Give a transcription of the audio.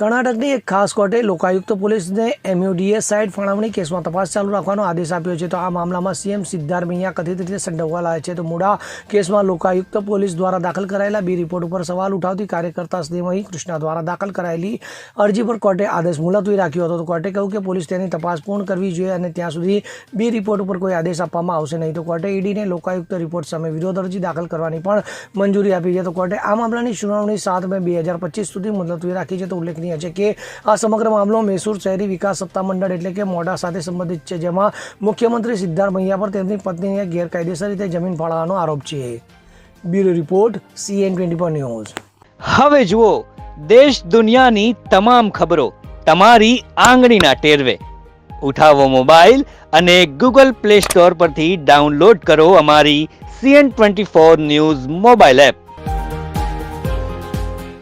કર્ણાટકની એક ખાસ કોર્ટે લોકાયુક્ત પોલીસને એમયુડીએસ સાઇડ ફાળવણી કેસમાં તપાસ ચાલુ રાખવાનો આદેશ આપ્યો છે. તો આ મામલામાં સીએમ સિદ્ધાર્થ મૈયા કથિત રીતે સંડોવાયેલા છે. તો મુડા કેસમાં લોકાયુક્ત પોલીસ દ્વારા દાખલ કરાયેલા બે રિપોર્ટ ઉપર સવાલ ઉઠાવતી કાર્યકર્તા સ્નેહમયી કૃષ્ણા દ્વારા દાખલ કરાયેલી અરજી પર કોર્ટે આદેશ મુલતવી રાખ્યો હતો. તો કોર્ટે કહ્યું કે પોલીસ તેની તપાસ પૂર્ણ કરવી જોઈએ અને ત્યાં સુધી બે રિપોર્ટ ઉપર કોઈ આદેશ આપવામાં આવશે નહીં. તો કોર્ટે ઈડીને લોકાયુક્ત રિપોર્ટ સામે વિરોધ અરજી દાખલ કરવાની પણ મંજૂરી આપી છે. તો કોર્ટે આ મામલાની સુનાવણી સાત મે બે હજાર પચીસ સુધી મુલતવી રાખી છે. તો ઉલ્લેખનીય છે કે આ સમગ્ર મામલો મૈસૂર શહેરી વિકાસ સત્તામંડળ એટલે કે મોડા સાથે સંબંધિત છે, જેમાં મુખ્યમંત્રી સિદ્ધાર્થ મૈયા પર તેમની પત્નીને ગેરકાયદેસર રીતે જમીન ફાળવવાનો આરોપ છે. Bureau report CN twenty four news. હવે જુઓ, દેશ દુનિયાની તમામ ખબરો તમારી આંગળીના ટેરવે. ઉઠાવો મોબાઈલ અને ગૂગલ પ્લે સ્ટોર પરથી ડાઉનલોડ કરો અમારી CN twenty four news mobile app.